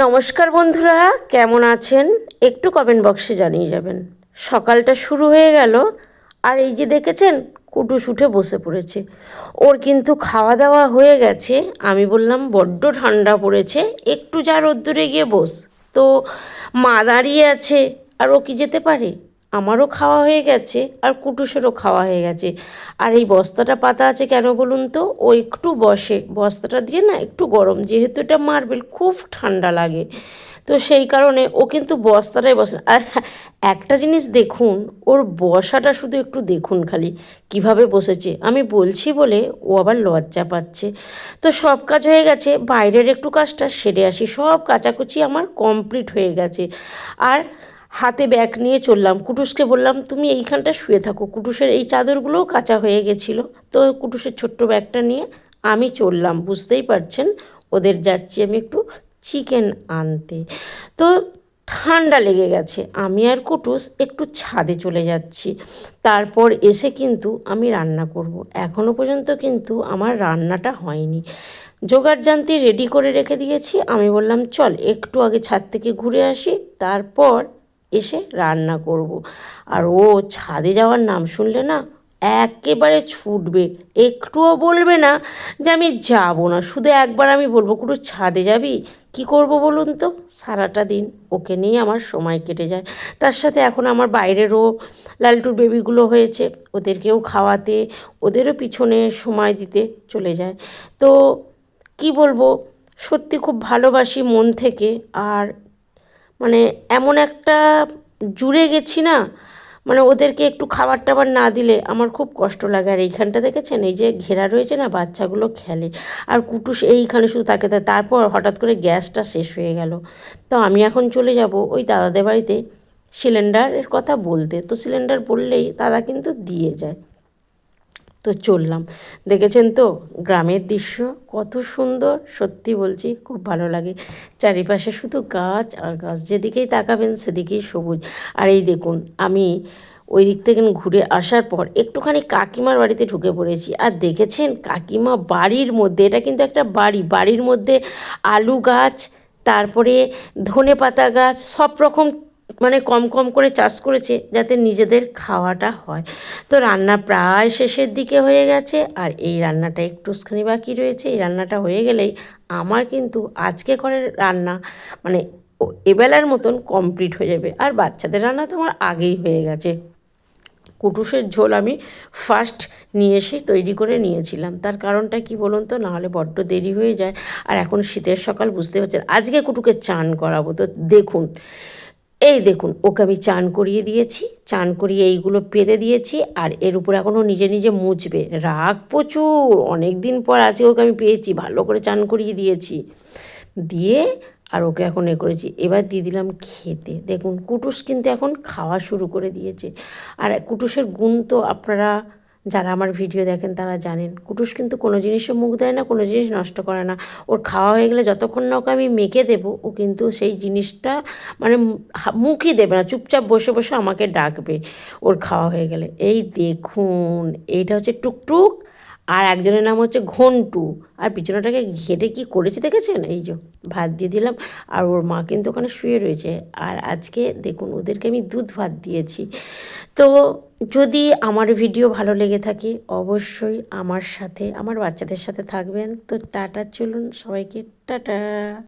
নমস্কার বন্ধুরা, কেমন আছেন? একটু কমেন্ট বক্সে জানিয়ে যাবেন। সকালটা শুরু হয়ে গেল, আর এই যে দেখেছেন, কুটুস উঠে বসে পড়েছে। ওর কিন্তু খাওয়া দাওয়া হয়ে গেছে, আমি বললাম, বড্ড ঠান্ডা পড়েছে, একটু যা রোদ্দুরে গিয়ে বস। তো মা দাঁড়িয়ে আছে, আর ও কি যেতে পারে? আমারও খাওয়া হয়ে গেছে আর কুটুসেরও খাওয়া হয়ে গেছে। আর এই বস্তাটা পাতা আছে কেন বলুন তো? ও একটু বসে। বস্তাটা দিয়ে না একটু গরম। যেহেতু এটা মার্বেল, খুব ঠান্ডা লাগে। তো সেই কারণে ও কিন্তু বস্তাটাই বসে। আর একটা জিনিস দেখুন, ওর বসাটা শুধু একটু দেখুন খালি, কীভাবে বসেছে। আমি বলছি বলে ও আবার লজ্জা পাচ্ছে। তো সব কাজ হয়ে গেছে। বাইরের একটু কাজটা সেরে আসি। সব কাচাকুচি আমার কমপ্লিট হয়ে গেছে। আর হাতে ব্যাগ নিয়ে চললাম। কুটুসকে বললাম, তুমি এইখানটা শুয়ে থাকো। কুটুসের এই চাদরগুলোও কাঁচা হয়ে গেছিল। তো কুটুসের ছোট্ট ব্যাগটা নিয়ে আমি চললাম। বুঝতেই পারছেন, ওদের যাচ্ছি আমি একটু চিকেন আনতে। তো ঠান্ডা লেগে গেছে। আমি আর কুটুস একটু ছাদে চলে যাচ্ছি। তারপর এসে কিন্তু আমি রান্না করব। এখনও পর্যন্ত কিন্তু আমার রান্নাটা হয়নি। জোগাড় জানতি রেডি করে রেখে দিয়েছি। আমি বললাম, চল, একটু আগে ছাদ থেকে ঘুরে আসি। তারপর এসে রান্না করব। আর ও ছাদে যাওয়ার নাম শুনলে না একেবারে ছুটবে। একটুও বলবে না যে আমি যাব না। শুধু একবার আমি বলব কুটু ছাদে যাবি? কি করব বলুন তো? সারাটা দিন ওকে নিয়ে আমার সময় কেটে যায়। তার সাথে এখন আমার বাইরেরও লালটুর বেবিগুলো হয়েছে। ওদেরকেও খাওয়াতে, ওদেরও পিছনে সময় দিতে চলে যায়। তো কি বলব, সত্যি খুব ভালোবাসি মন থেকে। আর মানে এমন একটা জুড়ে গেছি না মানে ওদেরকে একটু খাবার টাবার না দিলে আমার খুব কষ্ট লাগে। আর এইখানটা দেখেছেন? এই যে ঘেরা রয়েছে না, বাচ্চাগুলো খেলে। আর কুটুস এইখানে শুধু তাকে তারপর হঠাৎ করে গ্যাসটা শেষ হয়ে গেল। তো আমি এখন চলে যাব ওই দাদাদের বাড়িতে। সিলিন্ডারের কথা বলতে। তো সিলিন্ডার বললেই দাদা কিন্তু দিয়ে যায়। তো চললাম। দেখেছেন তো? গ্রামের দৃশ্য কত সুন্দর। সত্যি বলছি, খুব ভালো লাগে। চারিপাশে শুধু গাছ আর গাছ, যেদিকেই তাকাবেন সেদিকেই সবুজ। আর এই দেখুন, আমি ওই দিক থেকে ঘুরে আসার পর একটুখানি কাকিমার বাড়িতে ঢুকে পড়েছি। আর দেখেছেন, কাকিমা বাড়ির মধ্যে, এটা কিন্তু একটা বাড়ি, বাড়ির মধ্যে আলু গাছ, তারপরে ধনে পাতা গাছ সব রকম মানে কম কম করে চাষ করেছে যাতে নিজেদের খাওয়াটা হয়। তো রান্না প্রায় শেষের দিকে হয়ে গেছে আর এই রান্নাটা একটুখানি বাকি রয়েছে। এই রান্নাটা হয়ে গেলেই আমার কিন্তু আজকে করে রান্না মানে এবেলার মতন কমপ্লিট হয়ে যাবে। আর বাচ্চাদের রান্না তো আমার আগেই হয়ে গেছে। কুটুসের ঝোল আমি ফার্স্ট নিয়ে এসে তৈরি করে নিয়েছিলাম। তার কারণটা কি বলুন তো? নাহলে বড্ড দেরি হয়ে যায়। আর এখন শীতের সকাল, বুঝতে পারছেন? আজকে কুটুকে চান করাবো। তো দেখুন এই দেখুন, ওকে আমি চান করিয়ে দিয়েছি, চান করিয়ে এইগুলো পেতে দিয়েছি, আর এর উপর এখনও নিজে নিজে মুছবে। রাগ প্রচুর অনেক দিন পর আজকে ওকে আমি পেয়েছি, ভালো করে চান করিয়ে দিয়েছি। দিয়ে আর ওকে এখন এ করেছি। এবার দিয়ে দিলাম খেতে। দেখুন, কুটুস কিন্তু এখন খাওয়া শুরু করে দিয়েছে। আর কুটুসের গুণ তো আপনারা যারা আমার ভিডিও দেখেন তারা জানেন, কুটুস কিন্তু কোনো জিনিসে মুখ দেয় না, কোনো জিনিস নষ্ট করে না। ওর খাওয়া হয়ে গেলে যতক্ষণ না ওকে আমি মেখে দেবো, ও কিন্তু সেই জিনিসটা মানে মুখই দেবে না, চুপচাপ বসে বসে আমাকে ডাকবে ওর খাওয়া হয়ে গেলে। এই দেখুন, এইটা হচ্ছে টুকটুক আর একজনের নাম হচ্ছে ঘন্টু। আর পিছনটাকে ঘেটে কি করেছে দেখেছেন? এই যে ভাত দিয়ে দিলাম আর ওর মা কিন্তু ওখানে শুয়ে রয়েছে। আর আজকে দেখুন, ওদেরকে আমি দুধ ভাত দিয়েছি। তো যদি আমার ভিডিও ভালো লেগে থাকে, অবশ্যই আমার সাথে, আমার বাচ্চাদের সাথে থাকবেন। তো টাটা, চলুন সবাইকে, টাটা।